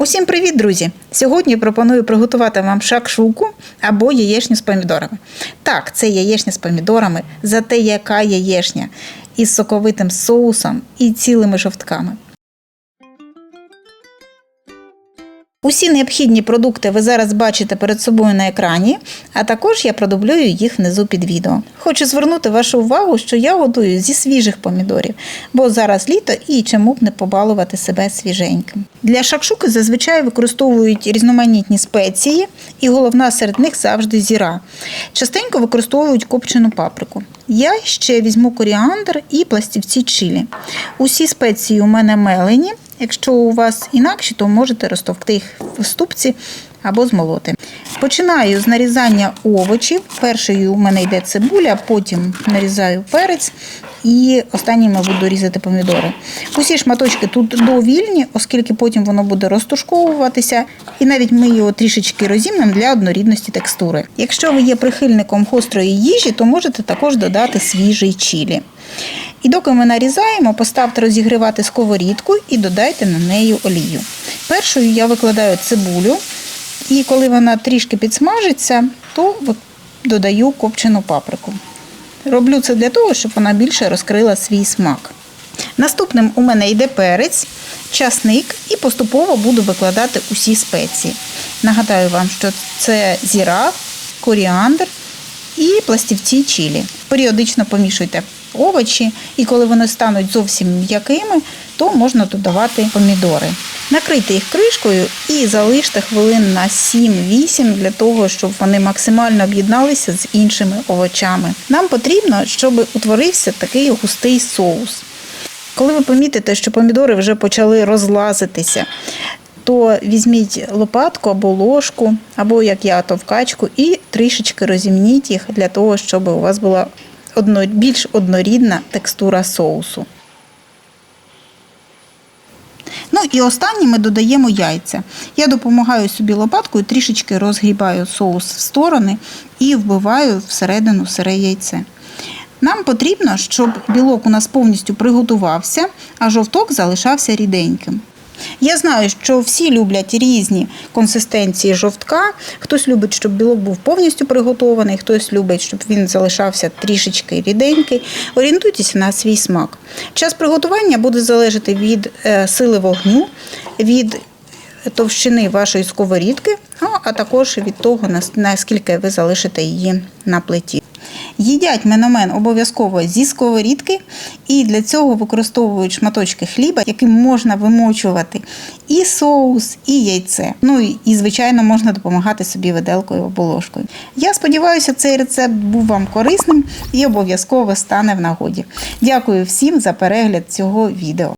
Усім привіт, друзі! Сьогодні пропоную приготувати вам шакшуку або яєчню з помідорами. Так, це яєчня з помідорами, зате яка яєчня із соковитим соусом і цілими жовтками. Усі необхідні продукти ви зараз бачите перед собою на екрані, а також я продублюю їх внизу під відео. Хочу звернути вашу увагу, що я готую зі свіжих помідорів, бо зараз літо і чому б не побалувати себе свіженьким. Для шакшуки зазвичай використовують різноманітні спеції, і головна серед них завжди зіра. Частенько використовують копчену паприку. Я ще візьму коріандр і пластівці чилі. Усі спеції у мене мелені. Якщо у вас інакші, то можете розтовкти їх в ступці або змолоти. Починаю з нарізання овочів. Першою у мене йде цибуля, потім нарізаю перець і останніми буду різати помідори. Усі шматочки тут довільні, оскільки потім воно буде розтушковуватися, і навіть ми його трішечки розімнемо для однорідності текстури. Якщо ви є прихильником гострої їжі, то можете також додати свіжий чілі. І доки ми нарізаємо, поставте розігрівати сковорідку і додайте на неї олію. Першою я викладаю цибулю, і коли вона трішки підсмажиться, то додаю копчену паприку. Роблю це для того, щоб вона більше розкрила свій смак. Наступним у мене йде перець, часник і поступово буду викладати усі спеції. Нагадаю вам, що це зіра, коріандр і пластівці чилі. Періодично помішуйте овочі, і коли вони стануть зовсім м'якими, то можна додавати помідори. Накрийте їх кришкою і залиште хвилин на 7-8 для того, щоб вони максимально об'єдналися з іншими овочами. Нам потрібно, щоб утворився такий густий соус. Коли ви помітите, що помідори вже почали розлазитися, то візьміть лопатку або ложку, або як я товкачку, і трішечки розімніть їх для того, щоб у вас була одно, більш однорідна текстура соусу. Ну і останнє ми додаємо яйця. Я допомагаю собі лопаткою, трішечки розгрібаю соус в сторони і вбиваю всередину сире яйце. Нам потрібно, щоб білок у нас повністю приготувався, а жовток залишався ріденьким. Я знаю, що всі люблять різні консистенції жовтка. Хтось любить, щоб білок був повністю приготований, хтось любить, щоб він залишався трішечки ріденький. Орієнтуйтеся на свій смак. Час приготування буде залежати від е, сили вогню, від товщини вашої сковорідки, а також від того, наскільки ви залишите її на плиті. Їдять меномен обов'язково зі сковорідки, і для цього використовують шматочки хліба, яким можна вимочувати і соус, і яйце. Ну і, звичайно, можна допомагати собі виделкою або ложкою. Я сподіваюся, цей рецепт був вам корисним і обов'язково стане в нагоді. Дякую всім за перегляд цього відео.